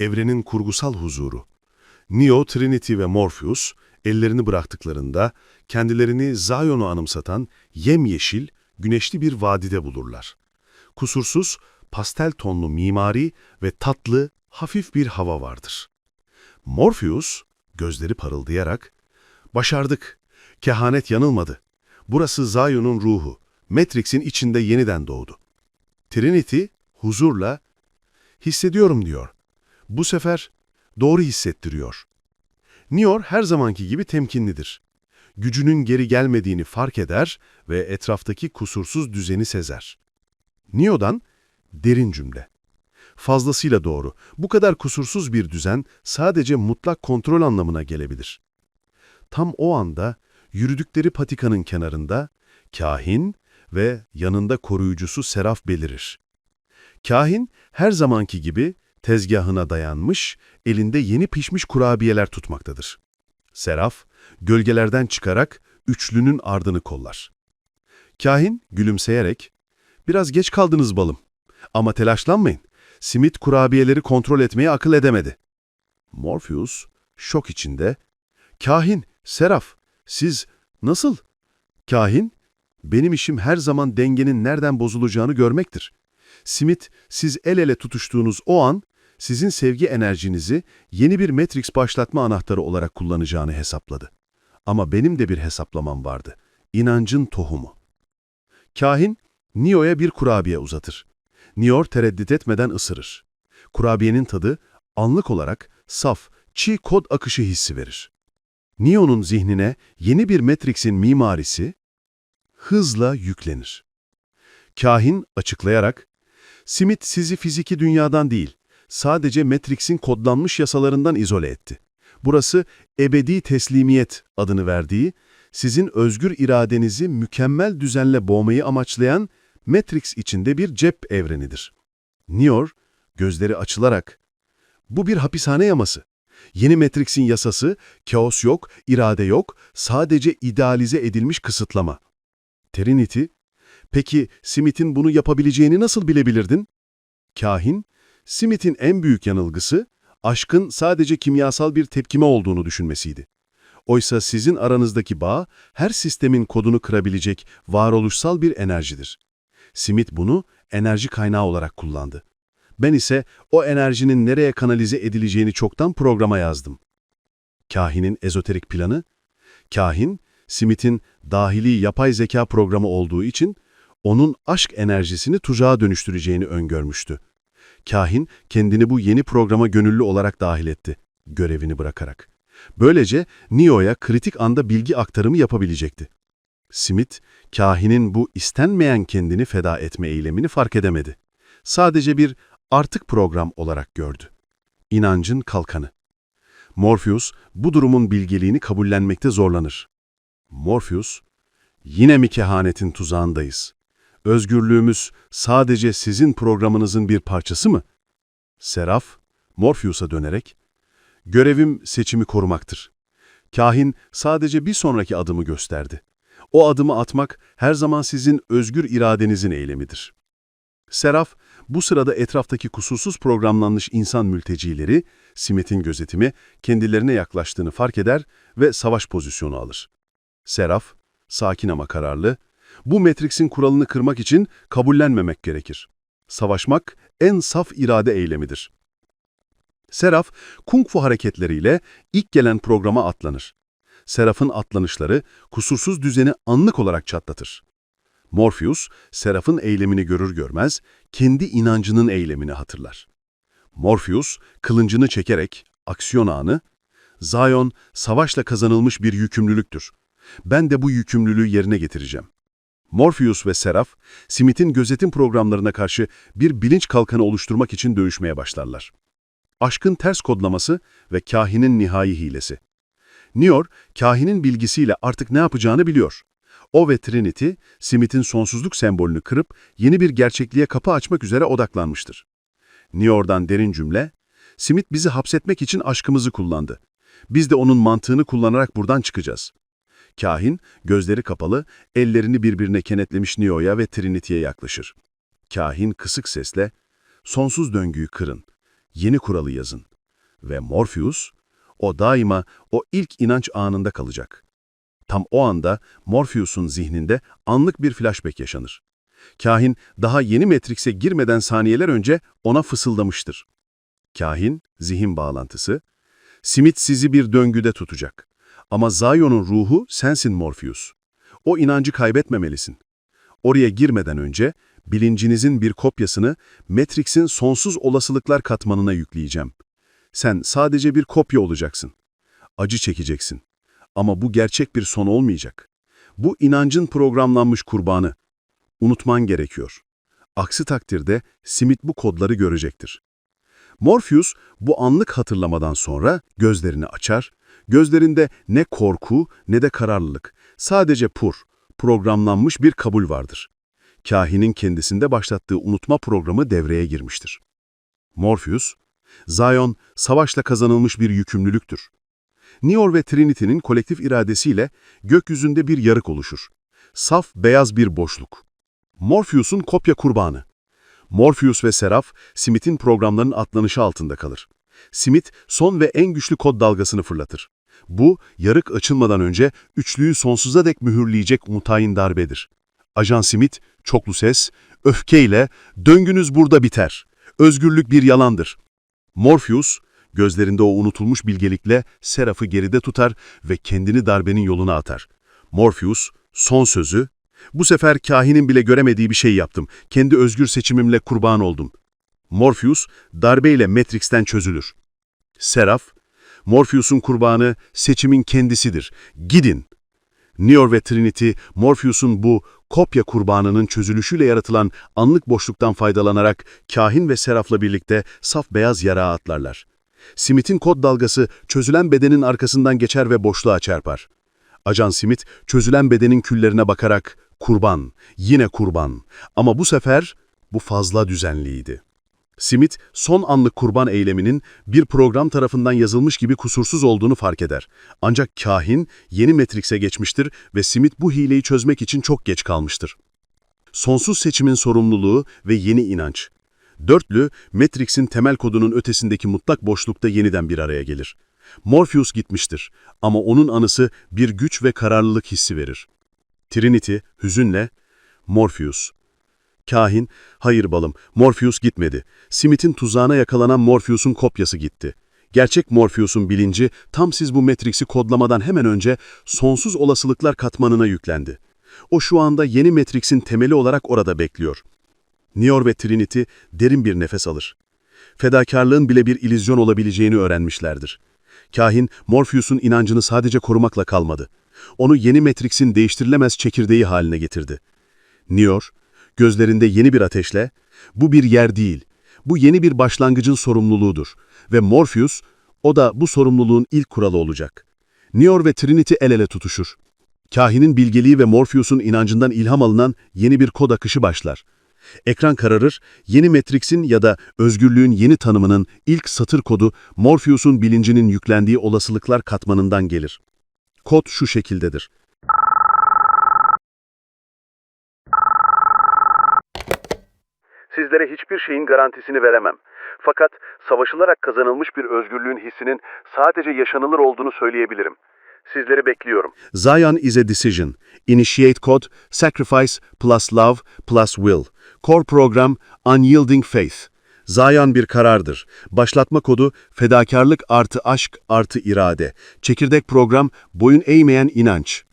evrenin kurgusal huzuru. Neo, Trinity ve Morpheus ellerini bıraktıklarında kendilerini Zion'u anımsatan yemyeşil, güneşli bir vadide bulurlar. Kusursuz, pastel tonlu mimari ve tatlı, hafif bir hava vardır. Morpheus, gözleri parıldayarak, ''Başardık, kehanet yanılmadı. Burası Zion'un ruhu, Matrix'in içinde yeniden doğdu.'' Trinity, huzurla, ''Hissediyorum.'' diyor. Bu sefer doğru hissettiriyor. Nior her zamanki gibi temkinlidir. Gücünün geri gelmediğini fark eder ve etraftaki kusursuz düzeni sezer. Nio'dan derin cümle. Fazlasıyla doğru. Bu kadar kusursuz bir düzen sadece mutlak kontrol anlamına gelebilir. Tam o anda yürüdükleri patikanın kenarında kahin ve yanında koruyucusu Seraf belirir. Kahin her zamanki gibi tezgahına dayanmış, elinde yeni pişmiş kurabiyeler tutmaktadır. Seraf, gölgelerden çıkarak üçlünün ardını kollar. Kahin gülümseyerek, ''Biraz geç kaldınız balım. Ama telaşlanmayın. Simit kurabiyeleri kontrol etmeyi akıl edemedi.'' Morpheus, şok içinde, ''Kahin, Seraf, siz nasıl?'' Kahin, ''Benim işim her zaman dengenin nereden bozulacağını görmektir. Smith, siz el ele tutuştuğunuz o an, sizin sevgi enerjinizi yeni bir Matrix başlatma anahtarı olarak kullanacağını hesapladı. Ama benim de bir hesaplamam vardı. İnancın tohumu. Kahin, Neo'ya bir kurabiye uzatır. Neo tereddüt etmeden ısırır. Kurabiyenin tadı anlık olarak saf, çiğ kod akışı hissi verir. Neo'nun zihnine yeni bir Matrix'in mimarisi hızla yüklenir. Kahin açıklayarak, Smith sizi fiziki dünyadan değil, sadece Matrix'in kodlanmış yasalarından izole etti. Burası ebedi teslimiyet adını verdiği, sizin özgür iradenizi mükemmel düzenle boğmayı amaçlayan Matrix içinde bir cep evrenidir. Nior, gözleri açılarak, bu bir hapishane yaması. Yeni Matrix'in yasası, kaos yok, irade yok, sadece idealize edilmiş kısıtlama. Trinity, peki Smith'in bunu yapabileceğini nasıl bilebilirdin? Kahin, Smith'in en büyük yanılgısı, aşkın sadece kimyasal bir tepkime olduğunu düşünmesiydi. Oysa sizin aranızdaki bağ, her sistemin kodunu kırabilecek varoluşsal bir enerjidir. Smith bunu enerji kaynağı olarak kullandı. Ben ise o enerjinin nereye kanalize edileceğini çoktan programa yazdım. Kahinin ezoterik planı, kahin, Smith'in dahili yapay zeka programı olduğu için onun aşk enerjisini tuzağa dönüştüreceğini öngörmüştü. Kahin kendini bu yeni programa gönüllü olarak dahil etti, görevini bırakarak. Böylece Neo'ya kritik anda bilgi aktarımı yapabilecekti. Smith, kahinin bu istenmeyen kendini feda etme eylemini fark edemedi. Sadece bir artık program olarak gördü. İnancın kalkanı. Morpheus bu durumun bilgeliğini kabullenmekte zorlanır. Morpheus, yine mi kehanetin tuzağındayız? Özgürlüğümüz sadece sizin programınızın bir parçası mı? Seraf, Morpheus'a dönerek, görevim seçimi korumaktır. Kahin sadece bir sonraki adımı gösterdi. O adımı atmak her zaman sizin özgür iradenizin eylemidir. Seraf, bu sırada etraftaki kusursuz programlanmış insan mültecileri, Smith'in gözetimi, kendilerine yaklaştığını fark eder ve savaş pozisyonu alır. Seraf, sakin ama kararlı, bu Matrix'in kuralını kırmak için kabullenmemek gerekir. Savaşmak en saf irade eylemidir. Seraf, kung fu hareketleriyle ilk gelen programa atlanır. Seraf'ın atlanışları kusursuz düzeni anlık olarak çatlatır. Morpheus, Seraf'ın eylemini görür görmez kendi inancının eylemini hatırlar. Morpheus, kılıncını çekerek, aksiyon anı, Zion, savaşla kazanılmış bir yükümlülüktür. Ben de bu yükümlülüğü yerine getireceğim. Morpheus ve Seraph, Smith'in gözetim programlarına karşı bir bilinç kalkanı oluşturmak için dövüşmeye başlarlar. Aşkın ters kodlaması ve kahinin nihai hilesi. Nior, kahinin bilgisiyle artık ne yapacağını biliyor. O ve Trinity, Smith'in sonsuzluk sembolünü kırıp yeni bir gerçekliğe kapı açmak üzere odaklanmıştır. Nior'dan derin cümle, Smith bizi hapsetmek için aşkımızı kullandı. Biz de onun mantığını kullanarak buradan çıkacağız. Kahin, gözleri kapalı, ellerini birbirine kenetlemiş Neo'ya ve Trinity'ye yaklaşır. Kahin kısık sesle, sonsuz döngüyü kırın, yeni kuralı yazın. Ve Morpheus, o daima o ilk inanç anında kalacak. Tam o anda Morpheus'un zihninde anlık bir flashback yaşanır. Kahin daha yeni Matrix'e girmeden saniyeler önce ona fısıldamıştır. Kahin, zihin bağlantısı, Simit sizi bir döngüde tutacak. Ama Zion'un ruhu sensin Morpheus. O inancı kaybetmemelisin. Oraya girmeden önce bilincinizin bir kopyasını Matrix'in sonsuz olasılıklar katmanına yükleyeceğim. Sen sadece bir kopya olacaksın. Acı çekeceksin. Ama bu gerçek bir son olmayacak. Bu inancın programlanmış kurbanı. Unutman gerekiyor. Aksi takdirde Smith bu kodları görecektir. Morpheus bu anlık hatırlamadan sonra gözlerini açar, gözlerinde ne korku ne de kararlılık, sadece pur, programlanmış bir kabul vardır. Kahinin kendisinde başlattığı unutma programı devreye girmiştir. Morpheus, Zion, savaşla kazanılmış bir yükümlülüktür. Nior ve Trinity'nin kolektif iradesiyle gökyüzünde bir yarık oluşur. Saf, beyaz bir boşluk. Morpheus'un kopya kurbanı. Morpheus ve Seraph, Smith'in programlarının atlanışı altında kalır. Smith, son ve en güçlü kod dalgasını fırlatır. Bu, yarık açılmadan önce üçlüyü sonsuza dek mühürleyecek mutayin darbedir. Ajan Smith, çoklu ses, öfkeyle, döngünüz burada biter. Özgürlük bir yalandır. Morpheus, gözlerinde o unutulmuş bilgelikle Seraph'ı geride tutar ve kendini darbenin yoluna atar. Morpheus, son sözü, bu sefer kahinin bile göremediği bir şey yaptım. Kendi özgür seçimimle kurban oldum. Morpheus, darbeyle Matrix'ten çözülür. Seraph, Morpheus'un kurbanı seçimin kendisidir. Gidin. Nior ve Trinity, Morpheus'un bu kopya kurbanının çözülüşüyle yaratılan anlık boşluktan faydalanarak kahin ve Seraph'la birlikte saf beyaz yarağa atlarlar. Smith'in kod dalgası çözülen bedenin arkasından geçer ve boşluğa çarpar. Ajan Smith çözülen bedenin küllerine bakarak kurban, yine kurban ama bu sefer bu fazla düzenliydi. Smith, son anlık kurban eyleminin bir program tarafından yazılmış gibi kusursuz olduğunu fark eder. Ancak kahin yeni Matrix'e geçmiştir ve Smith bu hileyi çözmek için çok geç kalmıştır. Sonsuz seçimin sorumluluğu ve yeni inanç. Dörtlü, Matrix'in temel kodunun ötesindeki mutlak boşlukta yeniden bir araya gelir. Morpheus gitmiştir ama onun anısı bir güç ve kararlılık hissi verir. Trinity, hüzünle, Morpheus. Kahin, hayır balım, Morpheus gitmedi. Smith'in tuzağına yakalanan Morpheus'un kopyası gitti. Gerçek Morpheus'un bilinci tam siz bu Matrix'i kodlamadan hemen önce sonsuz olasılıklar katmanına yüklendi. O şu anda yeni Matrix'in temeli olarak orada bekliyor. Nior ve Trinity derin bir nefes alır. Fedakarlığın bile bir ilizyon olabileceğini öğrenmişlerdir. Kahin, Morpheus'un inancını sadece korumakla kalmadı. Onu yeni Matrix'in değiştirilemez çekirdeği haline getirdi. Nior, gözlerinde yeni bir ateşle, bu bir yer değil, bu yeni bir başlangıcın sorumluluğudur ve Morpheus, o da bu sorumluluğun ilk kuralı olacak. Nior ve Trinity el ele tutuşur. Kahinin bilgeliği ve Morpheus'un inancından ilham alınan yeni bir kod akışı başlar. Ekran kararır, yeni Matrix'in ya da özgürlüğün yeni tanımının ilk satır kodu Morpheus'un bilincinin yüklendiği olasılıklar katmanından gelir. Kod şu şekildedir. Sizlere hiçbir şeyin garantisini veremem. Fakat savaşılarak kazanılmış bir özgürlüğün hissinin sadece yaşanılır olduğunu söyleyebilirim. Sizleri bekliyorum. Zion is a decision. Initiate code, sacrifice plus love plus will. Core program, unyielding faith. Zion bir karardır. Başlatma kodu, fedakarlık artı aşk artı irade. Çekirdek program, boyun eğmeyen inanç.